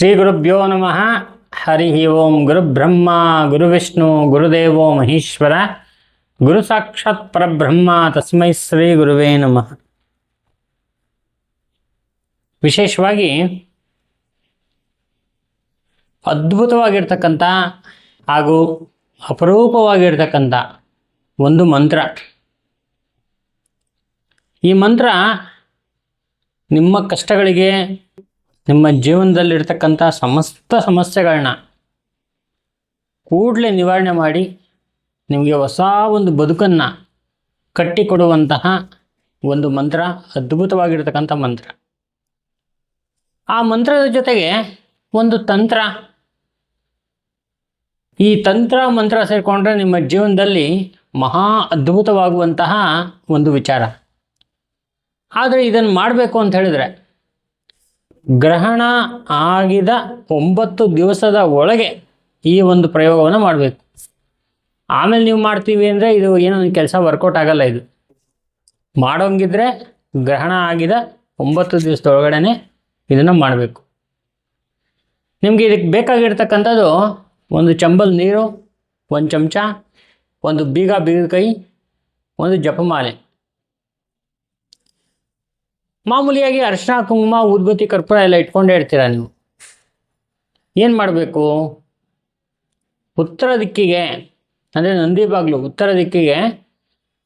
ಶ್ರೀ ಗುರುಭ್ಯೋ ನಮಃ. ಹರಿ ಓಂ ಗುರುಬ್ರಹ್ಮ ಗುರುವಿಷ್ಣು ಗುರುದೇವೋ ಮಹೇಶ್ವರ. ಗುರು ಸಾಕ್ಷಾತ್ ಪರಬ್ರಹ್ಮ, ತಸ್ಮೈ ಶ್ರೀ ಗುರುವೇ ನಮಃ. ವಿಶೇಷವಾಗಿ ಅದ್ಭುತವಾಗಿರ್ತಕ್ಕಂಥ ಹಾಗೂ ಅಪರೂಪವಾಗಿರ್ತಕ್ಕಂಥ ಒಂದು ಮಂತ್ರ. ಈ ಮಂತ್ರ ನಿಮ್ಮ ಕಷ್ಟಗಳಿಗೆ ನಿಮ್ಮ ಜೀವನದಲ್ಲಿರ್ತಕ್ಕಂಥ ಸಮಸ್ತ ಸಮಸ್ಯೆಗಳನ್ನ ಕೂಡಲೇ ನಿವಾರಣೆ ಮಾಡಿ ನಿಮಗೆ ಹೊಸ ಒಂದು ಬದುಕನ್ನು ಕಟ್ಟಿಕೊಡುವಂತಹ ಒಂದು ಮಂತ್ರ, ಅದ್ಭುತವಾಗಿರ್ತಕ್ಕಂಥ ಮಂತ್ರ. ಆ ಮಂತ್ರದ ಜೊತೆಗೆ ಒಂದು ತಂತ್ರ. ಈ ತಂತ್ರ, ಮಂತ್ರ ಸೇರಿಕೊಂಡ್ರೆ ನಿಮ್ಮ ಜೀವನದಲ್ಲಿ ಮಹಾ ಅದ್ಭುತವಾಗುವಂತಹ ಒಂದು ವಿಚಾರ. ಆದರೆ ಇದನ್ನು ಮಾಡಬೇಕು ಅಂತ ಹೇಳಿದ್ರೆ ಗ್ರಹಣ ಆಗಿದ ಒಂಬತ್ತು ದಿವಸದ ಒಳಗೆ ಈ ಒಂದು ಪ್ರಯೋಗವನ್ನು ಮಾಡಬೇಕು. ಆಮೇಲೆ ನೀವು ಮಾಡ್ತೀವಿ ಅಂದರೆ ಇದು ಏನೋ ಕೆಲಸ ವರ್ಕೌಟ್ ಆಗಲ್ಲ ಇದು. ಮಾಡೋಂಗಿದ್ರೆ ಗ್ರಹಣ ಆಗಿದ ಒಂಬತ್ತು ದಿವಸದೊಳಗಡೆ ಇದನ್ನು ಮಾಡಬೇಕು. ನಿಮಗೆ ಇದಕ್ಕೆ ಬೇಕಾಗಿರ್ತಕ್ಕಂಥದ್ದು ಒಂದು ಚಂಬಲ್ ನೀರು, ಒಂದು ಚಮಚ, ಒಂದು ಬೀಗ ಬೀಗದ ಕೈ, ಒಂದು ಜಪಮಾಲೆ. ಮಾಮೂಲಿಯಾಗಿ ಅರ್ಶಿನ ಕುಂಕುಮ ಉದ್ಭತಿ ಕರ್ಪೂರ ಎಲ್ಲ ಇಟ್ಕೊಂಡೇ ಇರ್ತೀರ ನೀವು? ಏನು ಮಾಡಬೇಕು? ಉತ್ತರ ದಿಕ್ಕಿಗೆ, ಅಂದರೆ ನಂದಿ ಬಾಗಿಲು ಉತ್ತರ ದಿಕ್ಕಿಗೆ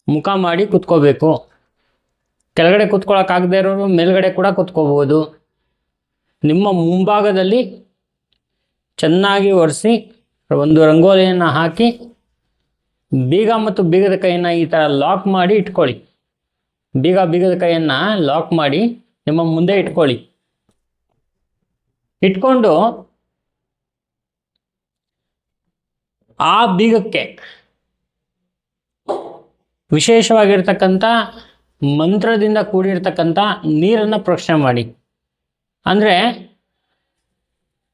ಮುಖ ಮಾಡಿ ಕುತ್ಕೋಬೇಕು. ಕೆಳಗಡೆ ಕುತ್ಕೊಳ್ಳೋಕ್ಕಾಗದೇ ಇರೋರು, ಮೇಲ್ಗಡೆ ಕೂಡ ಕುತ್ಕೋಬೋದು ನಿಮ್ಮ ಮುಂಭಾಗದಲ್ಲಿ ಚೆನ್ನಾಗಿ ಒರೆಸಿ, ಒಂದು ರಂಗೋಲಿಯನ್ನು ಹಾಕಿ, ಬೀಗ ಮತ್ತು ಬೀಗದ ಕೈಯನ್ನು ಈ ಥರ ಲಾಕ್ ಮಾಡಿ ಇಟ್ಕೊಳ್ಳಿ. ಬೀಗ ಬೀಗದ ಕೈಯನ್ನು ಲಾಕ್ ಮಾಡಿ ನಿಮ್ಮ ಮುಂದೆ ಇಟ್ಕೊಳ್ಳಿ. ಇಟ್ಕೊಂಡು ಆ ಬೀಗಕ್ಕೆ ವಿಶೇಷವಾಗಿರ್ತಕ್ಕಂಥ ಮಂತ್ರದಿಂದ ಕೂಡಿರ್ತಕ್ಕಂಥ ನೀರನ್ನು ಪ್ರೋಕ್ಷಣೆ ಮಾಡಿ. ಅಂದರೆ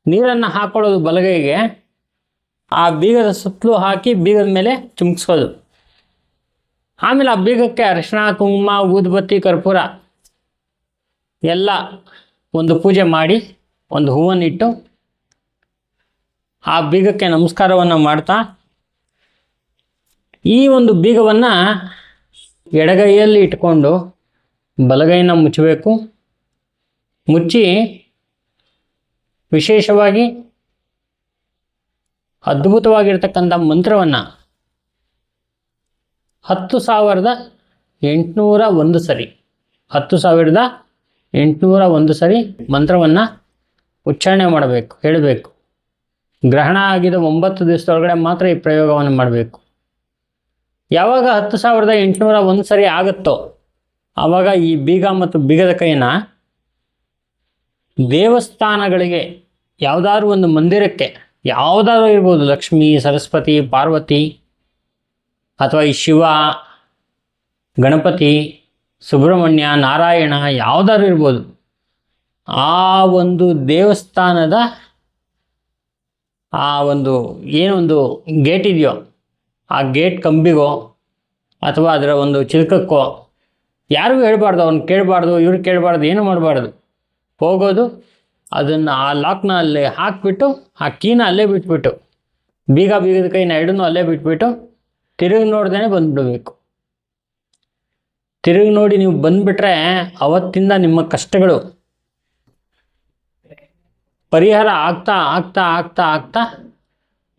ನೀರನ್ನು ಹಾಕೊಳ್ಳೋದು ಬಲಗೈಗೆ ಆ ಬೀಗದ ಸುತ್ತಲೂ ಹಾಕಿ ಬೀಗದ ಮೇಲೆ ಚುಮ್ಕಿಸೋದು ಆಮೇಲೆ ಆ ಬೀಗಕ್ಕೆ ಅರಿಶಿಣ, ಕುಂಕುಮ, ಊದ್ಬತ್ತಿ, ಕರ್ಪೂರ ಎಲ್ಲ ಒಂದು ಪೂಜೆ ಮಾಡಿ ಒಂದು ಹೂವನ್ನಿಟ್ಟು ಆ ಬೀಗಕ್ಕೆ ನಮಸ್ಕಾರವನ್ನು ಮಾಡ್ತಾ ಈ ಒಂದು ಬೀಗವನ್ನು ಎಡಗೈಯಲ್ಲಿ ಇಟ್ಕೊಂಡು ಬಲಗೈನ ಮುಚ್ಚಬೇಕು. ಮುಚ್ಚಿ ವಿಶೇಷವಾಗಿ ಅದ್ಭುತವಾಗಿರ್ತಕ್ಕಂಥ ಮಂತ್ರವನ್ನು ಹತ್ತು ಸಾವಿರದ ಎಂಟುನೂರ ಒಂದು ಸರಿ. ಹತ್ತು ಸಾವಿರದ ಎಂಟುನೂರ ಒಂದು ಸರಿ ಮಂತ್ರವನ್ನು ಉಚ್ಚಾರಣೆ ಮಾಡಬೇಕು, ಹೇಳಬೇಕು. ಗ್ರಹಣ ಆಗಿದ ಒಂಬತ್ತು ದಿವಸದೊಳಗಡೆ ಮಾತ್ರ ಈ ಪ್ರಯೋಗವನ್ನು ಮಾಡಬೇಕು. ಯಾವಾಗ ಹತ್ತು ಸಾವಿರದ ಎಂಟುನೂರ ಒಂದು ಸರಿ ಆಗುತ್ತೋ ಆವಾಗ ಈ ಬೀಗ ಮತ್ತು ಬೀಗದ ಕೈನ ದೇವಸ್ಥಾನಗಳಿಗೆ, ಯಾವುದಾದ್ರು ಒಂದು ಮಂದಿರಕ್ಕೆ, ಯಾವುದಾದ್ರು ಇರ್ಬೋದು, ಲಕ್ಷ್ಮಿ, ಸರಸ್ವತಿ, ಪಾರ್ವತಿ ಅಥವಾ ಈ ಶಿವ, ಗಣಪತಿ, ಸುಬ್ರಹ್ಮಣ್ಯ, ನಾರಾಯಣ ಯಾವುದಾದ್ರು ಇರ್ಬೋದು. ಆ ಒಂದು ದೇವಸ್ಥಾನದ ಆ ಒಂದು ಏನೊಂದು ಗೇಟ್ ಇದೆಯೋ, ಆ ಗೇಟ್ ಕಂಬಿಗೋ ಅಥವಾ ಅದರ ಒಂದು ಚಿಲ್ಕಕ್ಕೋ, ಯಾರಿಗೂ ಹೇಳ್ಬಾರ್ದು, ಅವ್ನು ಕೇಳಬಾರ್ದು, ಇವ್ರು ಕೇಳಬಾರ್ದು, ಏನೂ ಮಾಡಬಾರ್ದು. ಹೋಗೋದು, ಅದನ್ನು ಆ ಲಾಕ್ನ ಅಲ್ಲೇ ಹಾಕಿಬಿಟ್ಟು, ಆ ಕೀನ ಅಲ್ಲೇ ಬಿಟ್ಬಿಟ್ಟು, ಬೀಗ ಬೀಗದ ಕೈನ ಎರಡನ್ನೂ ಅಲ್ಲೇ ಬಿಟ್ಬಿಟ್ಟು ತಿರುಗಿ ನೋಡ್ದೇ ಬಂದ್ಬಿಡಬೇಕು. ತಿರುಗಿ ನೋಡಿ ನೀವು ಬಂದ್ಬಿಟ್ರೆ ಅವತ್ತಿಂದ ನಿಮ್ಮ ಕಷ್ಟಗಳು ಪರಿಹಾರ ಆಗ್ತಾ ಆಗ್ತಾ ಆಗ್ತಾ ಆಗ್ತಾ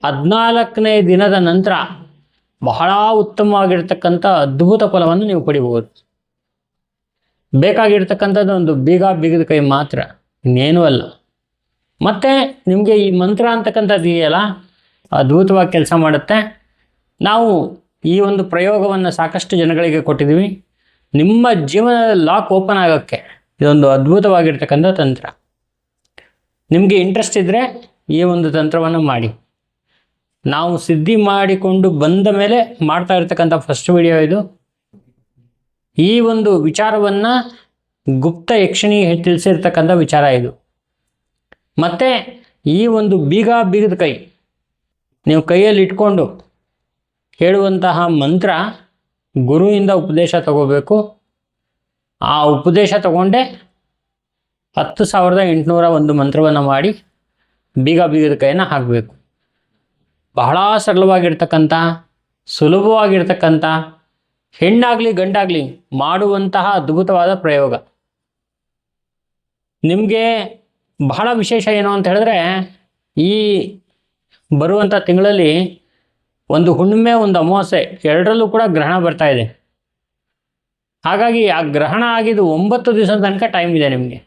ಹದಿನಾಲ್ಕನೇ ದಿನದ ನಂತರ ಬಹಳ ಉತ್ತಮವಾಗಿರ್ತಕ್ಕಂಥ ಅದ್ಭುತ ಫಲವನ್ನು ನೀವು ಪಡಿಬೋದು ಬೇಕಾಗಿರ್ತಕ್ಕಂಥದ್ದು ಒಂದು ಬೀಗ ಬೀಗದ ಕೈ ಮಾತ್ರ, ಇನ್ನೇನೂ ಅಲ್ಲ. ಮತ್ತು ನಿಮಗೆ ಈ ಮಂತ್ರ ಅಂತಕ್ಕಂಥದ್ದು ಇದೆಯಲ್ಲ, ಅದ್ಭುತವಾಗಿ ಕೆಲಸ ಮಾಡುತ್ತೆ. ನಾವು ಈ ಒಂದು ಪ್ರಯೋಗವನ್ನು ಸಾಕಷ್ಟು ಜನಗಳಿಗೆ ಕೊಟ್ಟಿದ್ದೀವಿ. ನಿಮ್ಮ ಜೀವನದ ಲಾಕ್ ಓಪನ್ ಆಗೋಕ್ಕೆ ಇದೊಂದು ಅದ್ಭುತವಾಗಿರ್ತಕ್ಕಂಥ ತಂತ್ರ. ನಿಮಗೆ ಇಂಟ್ರೆಸ್ಟ್ ಇದ್ದರೆ ಈ ಒಂದು ತಂತ್ರವನ್ನು ಮಾಡಿ. ನಾವು ಸಿದ್ಧಿ ಮಾಡಿಕೊಂಡು ಬಂದ ಮೇಲೆ ಮಾಡ್ತಾ ಇರ್ತಕ್ಕಂಥ ಫಸ್ಟ್ ವಿಡಿಯೋ ಇದು. ಈ ಒಂದು ವಿಚಾರವನ್ನು ಗುಪ್ತ ಯಕ್ಷಿಣಿ ತಿಳಿಸಿರ್ತಕ್ಕಂಥ ವಿಚಾರ ಇದು. ಮತ್ತು ಈ ಒಂದು ಬೀಗ ಬೀಗದ ಕೈ ನೀವು ಕೈಯಲ್ಲಿ ಇಟ್ಕೊಂಡು ಹೇಳುವಂತಹ ಮಂತ್ರ ಗುರುವಿಂದ ಉಪದೇಶ ತಗೋಬೇಕು. ಆ ಉಪದೇಶ ತಗೊಂಡೆ ಹತ್ತು ಸಾವಿರದ ಎಂಟುನೂರ ಒಂದು ಮಂತ್ರವನ್ನು ಮಾಡಿ ಬೀಗ ಬೀಗದ ಕೈಯನ್ನು ಹಾಕಬೇಕು. ಬಹಳ ಸರಳವಾಗಿರ್ತಕ್ಕಂಥ, ಸುಲಭವಾಗಿರ್ತಕ್ಕಂಥ, ಹೆಣ್ಣಾಗಲಿ ಗಂಡಾಗಲಿ ಮಾಡುವಂತಹ ಅದ್ಭುತವಾದ ಪ್ರಯೋಗ. ನಿಮಗೆ ಬಹಳ ವಿಶೇಷ ಏನು ಅಂತ ಹೇಳಿದ್ರೆ ಈ ಬರುವಂಥ ತಿಂಗಳಲ್ಲಿ ಒಂದು ಹುಣ್ಣಿಮೆ, ಒಂದು ಅಮಾವಾಸ್ಯೆ, ಎರಡರಲ್ಲೂ ಕೂಡ ಗ್ರಹಣ ಬರ್ತಾ ಇದೆ. ಹಾಗಾಗಿ ಆ ಗ್ರಹಣ ಆಗಿದ್ದು ಒಂಬತ್ತು ದಿವಸದ ತನಕ ಟೈಮ್ ಇದೆ ನಿಮಗೆ.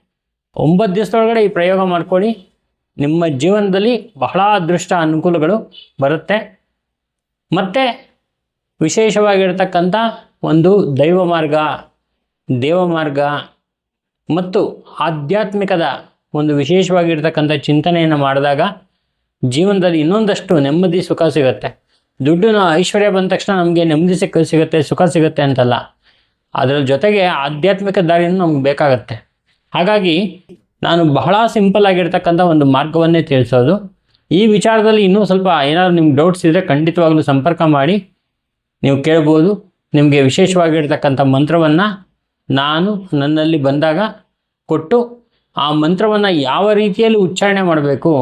ಒಂಬತ್ತು ದಿವಸದೊಳಗಡೆ ಈ ಪ್ರಯೋಗ ಮಾಡ್ಕೊಳ್ಳಿ. ನಿಮ್ಮ ಜೀವನದಲ್ಲಿ ಬಹಳ ಅದೃಷ್ಟ ಅನುಕೂಲಗಳು ಬರುತ್ತೆ. ಮತ್ತು ವಿಶೇಷವಾಗಿರ್ತಕ್ಕಂಥ ಒಂದು ದೈವ ಮಾರ್ಗ, ದೇವ ಮಾರ್ಗ ಮತ್ತು ಆಧ್ಯಾತ್ಮಿಕದ ಒಂದು ವಿಶೇಷವಾಗಿರ್ತಕ್ಕಂಥ ಚಿಂತನೆಯನ್ನು ಮಾಡಿದಾಗ ಜೀವನದಲ್ಲಿ ಇನ್ನೊಂದಷ್ಟು ನೆಮ್ಮದಿ, ಸುಖ ಸಿಗುತ್ತೆ. ದುಡ್ಡಿನ ಐಶ್ವರ್ಯ ಬಂದ ತಕ್ಷಣ ನಮಗೆ ನೆಮ್ಮದಿ ಸಿಕ್ಕ ಸಿಗುತ್ತೆ, ಸುಖ ಸಿಗುತ್ತೆ ಅಂತಲ್ಲ. ಅದರ ಜೊತೆಗೆ ಆಧ್ಯಾತ್ಮಿಕ ದಾರಿನೂ ನಮ್ಗೆ ಬೇಕಾಗತ್ತೆ. ಹಾಗಾಗಿ ನಾನು ಬಹಳ ಸಿಂಪಲ್ ಆಗಿರ್ತಕ್ಕಂಥ ಒಂದು ಮಾರ್ಗವನ್ನೇ ತಿಳಿಸೋದು. ಈ ವಿಚಾರದಲ್ಲಿ ಇನ್ನೂ ಸ್ವಲ್ಪ ಏನಾದರೂ ನಿಮ್ಗೆ ಡೌಟ್ಸ್ ಇದ್ದರೆ ಖಂಡಿತವಾಗ್ಲೂ ಸಂಪರ್ಕ ಮಾಡಿ. ನೀವು ಕೇಳ್ಬೋದು. ನಿಮಗೆ ವಿಶೇಷವಾಗಿರ್ತಕ್ಕಂಥ ಮಂತ್ರವನ್ನು ನಾನು ನನ್ನಲ್ಲಿ ಬಂದಾಗ ಕೊಟ್ಟು ಆ ಮಂತ್ರವನ್ನು ಯಾವ ರೀತಿಯಲ್ಲಿ ಉಚ್ಚಾರಣೆ ಮಾಡಬೇಕು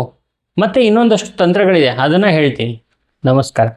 ಮತ್ತು ಇನ್ನೊಂದಷ್ಟು ತಂತ್ರಗಳಿದೆ, ಅದನ್ನು ಹೇಳ್ತೀನಿ. ನಮಸ್ಕಾರ.